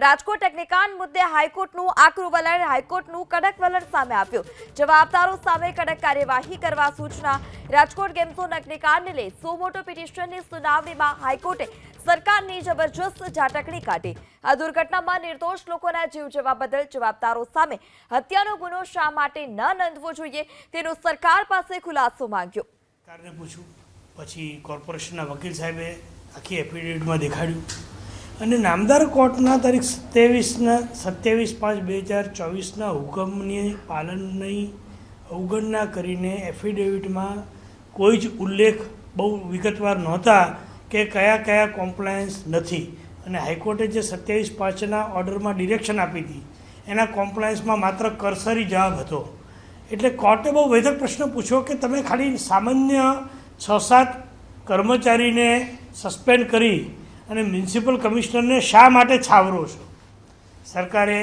રાજકોટ અગ્નિકાંડ મુદ્દે હાઈકોર્ટનું આકરું વલણ, હાઈકોર્ટનું કડક વલણ સામે આવ્યું. જવાબદારો સામે કડક કાર્યવાહી કરવા સૂચના. રાજકોટ ગેમઝોન અગ્નિકાંડને લઈ સો મોટો પિટિશનની સુનાવણીમાં હાઈકોર્ટે સરકારની જબરજસ્ત ઝાટકણી કાઢી. આ દુર્ઘટનામાં નિર્દોષ લોકોના જીવ જવા બદલ જવાબદારો સામે હત્યાનો ગુનો શા માટે ન નોંધવો જોઈએ તેનો સરકાર પાસે ખુલાસો માંગ્યો. પૂછ્યું પછી. કોર્પોરેશનના વકીલ સાહેબે આખી એફિડેવિટમાં દેખાડ્યું. અને નામદાર કોર્ટના તારીખ સત્યાવીસના, સત્યાવીસ પાંચ બે હજાર ચોવીસના હુકમની પાલનની અવગણના કરીને એફિડેવિટમાં કોઈ જ ઉલ્લેખ બહુ વિગતવાર નહોતા કે કયા કયા કોમ્પ્લાયન્સ નથી. અને હાઈકોર્ટે જે સત્યાવીસ પાંચના ઓર્ડરમાં ડિરેક્શન આપી હતી, એના કોમ્પ્લાયન્સમાં માત્ર કરસરી જવાબ હતો. એટલે કોર્ટે બહુ વેધક પ્રશ્ન પૂછ્યો કે તમે ખાલી સામાન્ય છ સાત કર્મચારીને સસ્પેન્ડ કરી અને મ્યુનિસિપલ કમિશનરને શા માટે છાવરો છો? સરકારે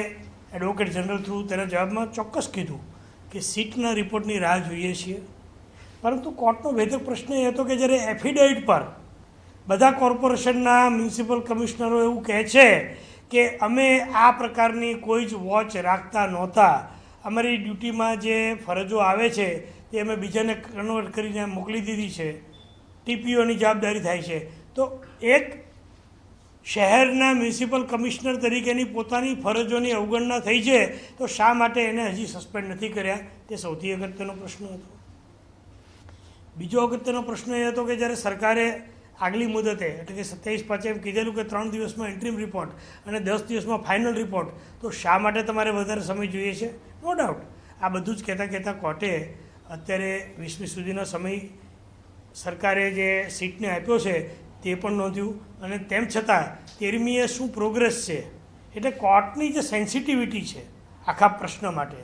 એડવોકેટ જનરલ થ્રુ તેના જવાબમાં ચોક્કસ કીધું કે સીટના રિપોર્ટની રાહ જોઈએ છીએ. પરંતુ કોર્ટનો વેધક પ્રશ્ન એ હતો કે જ્યારે એફિડેવિટ પર બધા કોર્પોરેશનના મ્યુનિસિપલ કમિશનરો એવું કહે છે કે અમે આ પ્રકારની કોઈ જ વોચ રાખતા નહોતા, અમારી ડ્યુટીમાં જે ફરજો આવે છે તે અમે બીજાને કન્વર્ટ કરીને મોકલી દીધી છે, ટીપીઓની જવાબદારી થાય છે. તો એક શહેરના મ્યુનિસિપલ કમિશનર તરીકેની પોતાની ફરજોની અવગણના થઈ છે, તો શા માટે એને હજી સસ્પેન્ડ નથી કર્યા? તે સૌથી અગત્યનો પ્રશ્ન હતો. બીજો અગત્યનો પ્રશ્ન એ હતો કે જ્યારે સરકારે આગલી મુદતે, એટલે કે સત્યાવીસ પાંચે એમ કીધેલું કે ત્રણ દિવસમાં એન્ટ્રીમ રિપોર્ટ અને દસ દિવસમાં ફાઇનલ રિપોર્ટ તો શા માટે તમારે વધારે સમય જોઈએ છે? નો ડાઉટ આ બધું જ કહેતાં કહેતાં કોર્ટે અત્યારે વીસમી સુધીનો સમય સરકારે જે સીટને આપ્યો છે તે પણ નોંધ્યું. અને તેમ છતાં, તેરમીએ શું પ્રોગ્રેસ છે? એટલે કોર્ટની જે સેન્સિટિવિટી છે આખા પ્રશ્ન માટે,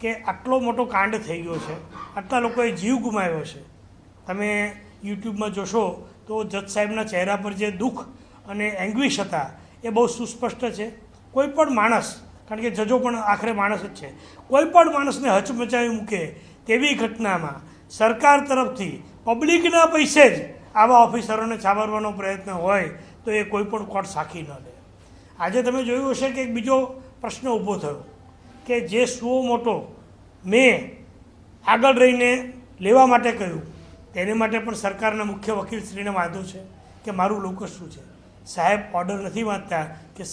કે આટલો મોટો કાંડ થઈ ગયો છે, આટલા લોકોએ જીવ ગુમાવ્યો છે. તમે યુટ્યુબમાં જોશો તો જજ સાહેબના ચહેરા પર જે દુઃખ અને એંગ્વિશ હતા, એ બહુ સુસ્પષ્ટ છે. કોઈ પણ માણસ, કારણ કે જજો પણ આખરે માણસ જ છે, કોઈ પણ માણસને હચમચાવી મૂકે તેવી ઘટનામાં સરકાર તરફથી પબ્લિકના પૈસે જ આવા ઓફિસરોને છાબરવાનો પ્રયત્ન હોય તો એ કોઈ પણ કોર્ટ સાખી ન લે. આજે તમે જોયું હશે કે એક બીજો પ્રશ્ન ઊભો થયો કે જે સુઓ મોટો મેં આગળ રહીને લેવા માટે કહ્યું, તેને માટે પણ સરકારના મુખ્ય વકીલશ્રીને વાંધો છે કે મારું લોકસ શું છે? સાહેબ ઓર્ડર નથી વાંચતા કે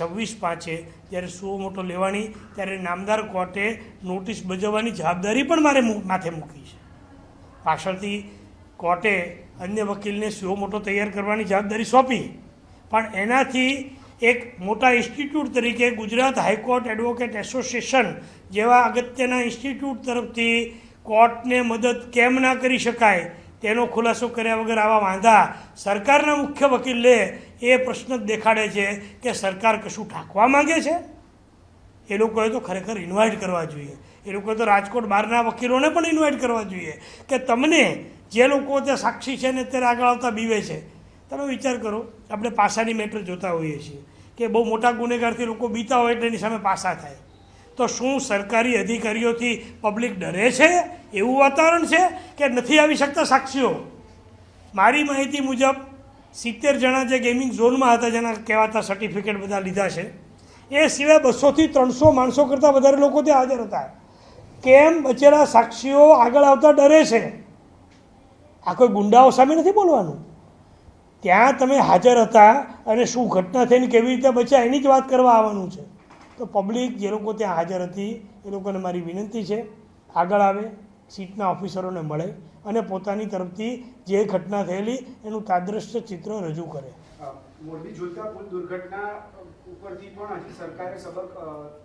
છવ્વીસ પાંચે જ્યારે સુઓ મોટો લેવાની, ત્યારે નામદાર કોર્ટે નોટિસ બજાવવાની જવાબદારી પણ મારે માથે મૂકી છે. પાછળથી કોર્ટે અન્ય વકીલને સુઓ મોટો તૈયાર કરવાની જવાબદારી સોંપી. પણ એનાથી એક મોટા ઇન્સ્ટિટ્યૂટ તરીકે ગુજરાત હાઈકોર્ટ એડવોકેટ એસોસિએશન જેવા અગત્યના ઇન્સ્ટિટ્યૂટ તરફથી કોર્ટને મદદ કેમ ના કરી શકાય તેનો ખુલાસો કર્યા વગર આવા વાંધા સરકારના મુખ્ય વકીલ લે એ પ્રશ્ન દેખાડે છે કે સરકાર કશું ઠાકવા માંગે છે? એ લોકોએ તો ખરેખર ઇન્વાઇટ કરવા જોઈએ. એ લોકોએ તો રાજકોટ બહારના વકીલોને પણ ઇન્વાઇટ કરવા જોઈએ કે તમને જે લોકો ત્યાં સાક્ષી છે ને અત્યારે આગળ આવતા બીવે છે, તમે વિચાર કરો આપણે પાસાની મેટર જોતા હોઈએ છીએ કે બહુ મોટા ગુનેગારથી લોકો બીતા હોય એટલે એની સામે પાસા થાય. તો શું સરકારી અધિકારીઓથી પબ્લિક ડરે છે? એવું વાતાવરણ છે કે નથી આવી શકતા સાક્ષીઓ? મારી માહિતી મુજબ સિત્તેર જણા જે ગેમિંગ ઝોનમાં હતા, જેના કહેવાતા સર્ટિફિકેટ બધા લીધા છે, એ સિવાય બસોથી ત્રણસો માણસો કરતાં વધારે લોકો ત્યાં હાજર હતા. કેમ? બચેલા સાક્ષીઓ આગળ આવતા ડરે છે. આ કોઈ ગુંડાઓ સામે નથી બોલવાનું? ત્યાં તમે હાજર હતા અને શું ઘટના થઈને કેવી રીતે બચ્યા એની જ વાત કરવા આવવાનું છે. તો પબ્લિક જે લોકો ત્યાં હાજર હતી, એ લોકોને મારી વિનંતી છે, આગળ આવે, સીટના ઓફિસરોને મળે અને પોતાની તરફથી જે ઘટના થયેલી એનું તાદ્રશ્ય ચિત્ર રજૂ કરે. મોરબી ઝુલતા પુલ દુર્ઘટના ઉપરથી પણ હજી સરકારે સબક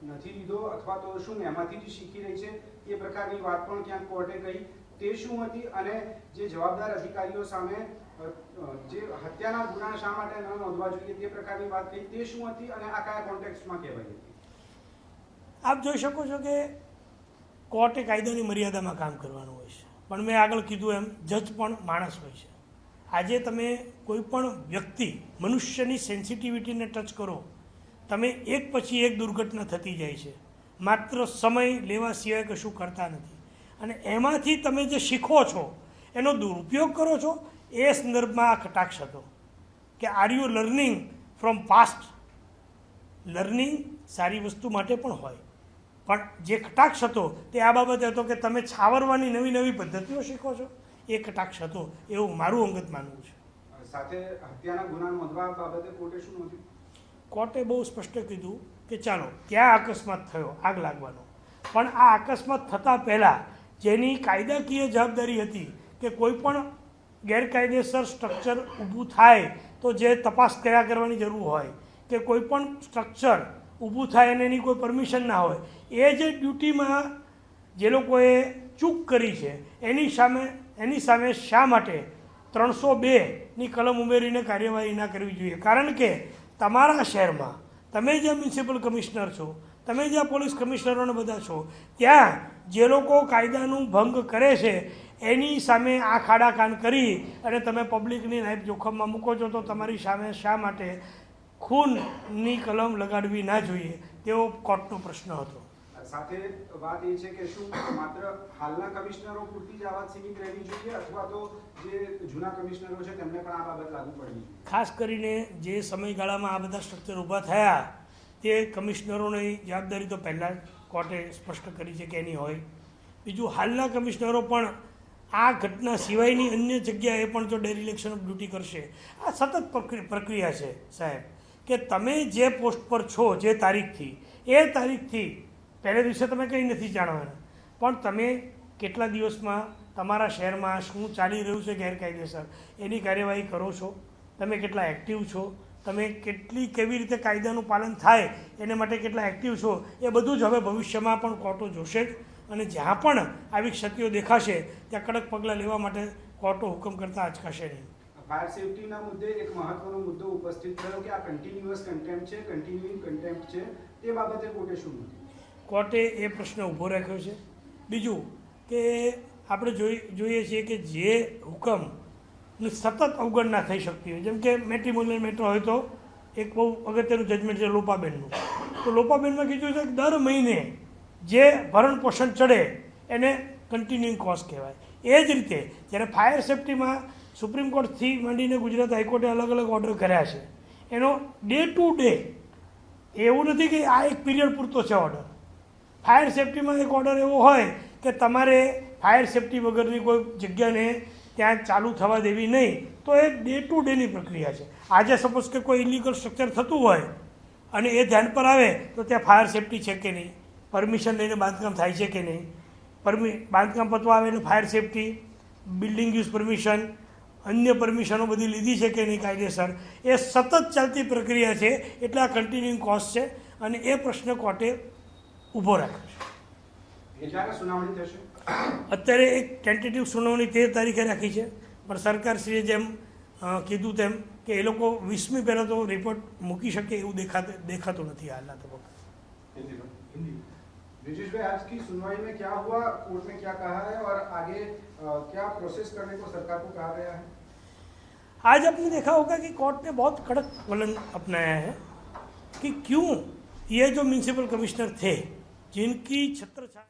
નથી લીધો અથવા તો શું એમાંથી જ શીખી રહી છે એ પ્રકારની વાત પણ ક્યાંક કોર્ટે કહી તે શું હતી અને જે જવાબદાર અધિકારીઓ સામે જે હત્યાના ગુના શા માટે ન નોંધવા જોઈએ તે પ્રકારની વાત કહી તે શું હતી અને આ કયા કોન્ટેક્સમાં કહેવાય હતી? આપ જોઈ શકો છો કે કોર્ટે કાયદાની મર્યાદામાં કામ કરવાનું હોય છે. પણ મેં આગળ કીધું એમ, જજ પણ માણસ હોય છે. આજે તમે કોઈ પણ વ્યક્તિ મનુષ્યની સેન્સિટિવિટીને ટચ કરો, તમે એક પછી એક દુર્ઘટના થતી જાય છે. માત્ર સમય લેવા સિવાય કશું કરતા નથી. અને એમાંથી તમે જે શીખો છો એનો દુરુપયોગ કરો છો એ સંદર્ભમાં આ કટાક્ષ હતો કે are you learning from past? Learning સારી વસ્તુ માટે પણ હોય. પણ જે કટાક્ષ હતો તે આ બાબતે હતો કે તમે છાવરવાની નવી નવી પદ્ધતિઓ શીખો છો. એ કટાક્ષ હતો એવું મારું અંગત માનવું છે. સાથે હત્યાના ગુના નોંધવા બાબતે કોર્ટે શું નોંધ્યું? કોર્ટે બહુ સ્પષ્ટ કીધું કે ચાલો ત્યાં અકસ્માત થયો? આગ લાગવાનો. પણ આ અકસ્માત થતાં પહેલાં જેની કાયદાકીય જવાબદારી હતી કે કોઈ પણ ગેરકાયદેસર સ્ટ્રક્ચર ઊભું થાય તો જે તપાસ કર્યા કરવાની જરૂર હોય, કે કોઈ પણ સ્ટ્રક્ચર ઊભું થાય અને એની કોઈ પરમિશન ના હોય, એ જે ડ્યુટીમાં જે લોકોએ ચૂક કરી છે, એની સામે એની સામે શા માટે ત્રણસો બેની કલમ ઉમેરીને કાર્યવાહી ના કરવી જોઈએ? કારણ કે તમારા શહેરમાં, તમે જે મ્યુનિસિપલ કમિશનર છો તમે જ્યાં પોલીસ કમિશનરોને બધા છો ત્યાં જે લોકો કાયદાનું ભંગ કરે છે એની સામે આ ખાડા કાન કરી અને તમે પબ્લિકની લાઈફ જોખમમાં મૂકો છો તો તમારી સામે શા માટે ખૂનની કલમ લગાડવી ના જોઈએ? તેવો કોર્ટનો પ્રશ્ન હતો. સાથે વાત એ છે કે શું માત્ર હાલના કમિશનરો પૂરતી જ આ વાત સીમિત રહેવી જોઈએ અથવા તો જે જૂના કમિશનરો છે તેમને પણ આ બાબત લાગુ પડવી ખાસ કરીને જે સમયગાળામાં આ બધા સ્ટ્રક્ચર ઊભા થયા તે કમિશનરોની જવાબદારી તો પહેલાં કોર્ટે સ્પષ્ટ કરી છે કે એની હોય. બીજું, હાલના કમિશનરો પણ આ ઘટના સિવાયની અન્ય જગ્યાએ પણ જો ડેરિલેક્શન ઓફ ડ્યુટી કરશે, આ સતત પ્રક્રિયા છે સાહેબ. કે તમે જે પોસ્ટ પર છો, જે તારીખથી, એ તારીખથી પહેલે દિવસે તમે કંઈ નથી જાણવાના. પણ તમે કેટલા દિવસમાં તમારા શહેરમાં શું ચાલી રહ્યું છે ગેરકાયદેસર, એની કાર્યવાહી કરો છો? તમે કેટલા એક્ટિવ છો? તમે કેટલી કેવી રીતે કાયદાનું પાલન થાય એને માટે કેટલા એક્ટિવ છો એ બધું જ હવે ભવિષ્યમાં પણ કોર્ટો જોશે જ. અને જ્યાં પણ આવી ક્ષતિઓ દેખાશે ત્યાં કડક પગલાં લેવા માટે કોર્ટો હુકમ કરતા અચકાશે નહીં. ફાયર સેફટીના મુદ્દે એક મહત્વનો મુદ્દો ઉપસ્થિત થયો કે આ કન્ટિન્યુઅસ કન્ટેમ્પ છે કન્ટિન્યુઇંગ કન્ટેમ્પ છે તે બાબતે કોર્ટે શું કોર્ટે એ પ્રશ્ન ઊભો રાખ્યો છે. બીજું કે આપણે જોઈ જોઈએ છીએ કે જે હુકમની સતત અવગણના થઈ શકતી હોય. જેમ કે મેટ્રિમોનિયલ મેટર હોય તો એક બહુ અગત્યનું જજમેન્ટ છે લોપાબેનનું. તો લોપાબેનમાં કીધું છે કે દર મહિને જે ભરણ પોષણ ચડે એને કન્ટિન્યુઇંગ કોસ્ટ કહેવાય. એ જ રીતે જ્યારે ફાયર સેફટીમાં સુપ્રીમ કોર્ટથી માંડીને ગુજરાત હાઈકોર્ટે અલગ અલગ ઓર્ડર કર્યા છે. એનો ડે ટુ ડે એવું નથી કે આ એક પીરિયડ પૂરતો છે ઓર્ડર ફાયર સેફટીમાં એક ઓર્ડર એવો હોય કે તમારે ફાયર સેફટી વગરની કોઈ જગ્યાને ત્યાં ચાલુ થવા દેવી નહીં, તો એ ડે ટુ ડેની પ્રક્રિયા છે. આજે સપોઝ કે કોઈ ઇલીગલ સ્ટ્રક્ચર થતું હોય અને એ ધ્યાન પર આવે, તો ત્યાં ફાયર સેફટી છે કે નહીં? પરમિશન લઈને બાંધકામ થાય છે કે નહીં? પરમિ બાંધકામ પતવા આવે એટલે fire safety building use permission અન્ય પરમિશનો બધી લીધી છે કે નહીં કાયદેસર? એ સતત ચાલતી પ્રક્રિયા છે, એટલે આ કન્ટિન્યુઇંગ કોસ્ટ છે અને એ પ્રશ્ન કોર્ટે ઊભો રાખ્યો છે. અત્યારે એક ટેન્ટેટિવ સુનાવણી તેર તારીખે રાખી છે પણ સરકારશ્રીએ જેમ અ, કીધું તેમ કે એ લોકો વીસમી પહેલાં તો રિપોર્ટ મૂકી શકે એવું દેખાતું દેખાતું નથી હાલના તબક્કે ब्रिजेश भाई आज की सुनवाई में क्या हुआ कोर्ट ने क्या कहा है और आगे अ, क्या प्रोसेस करने को सरकार को कहा गया है आज आपने देखा होगा कि कोर्ट ने बहुत कड़क वलन अपनाया है कि क्यों ये जो म्यूनसिपल कमिश्नर थे जिनकी छत्र छा